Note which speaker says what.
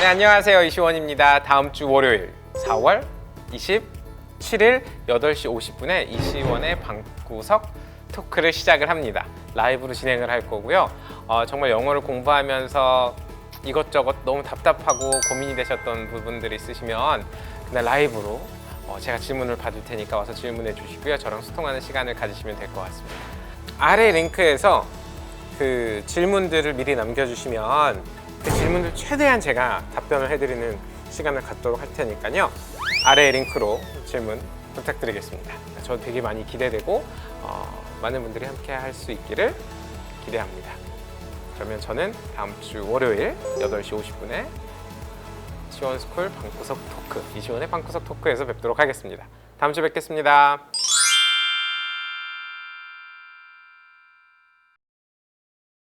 Speaker 1: 네, 안녕하세요. 이시원입니다. 다음 주 월요일 4월 27일 8시 50분에 이시원의 방구석 토크를 시작을 합니다. 라이브로 진행을 할 거고요. 어, 정말 영어를 공부하면서 이것저것 너무 답답하고 고민이 되셨던 부분들이 있으시면 그날 라이브로 어, 제가 질문을 받을 테니까 와서 질문해 주시고요. 저랑 소통하는 시간을 가지시면 될 것 같습니다. 아래 링크에서 그 질문들을 미리 남겨주시면 그 질문들 최대한 제가 답변을 해드리는 시간을 갖도록 할 테니까요. 아래 링크로 질문 부탁드리겠습니다. 저 되게 많이 기대되고 어, 많은 분들이 함께 할 수 있기를 기대합니다. 그러면 저는 다음 주 월요일 8시 50분에 시원스쿨 방구석 토크 이시원의 방구석 토크에서 뵙도록 하겠습니다. 다음 주에 뵙겠습니다.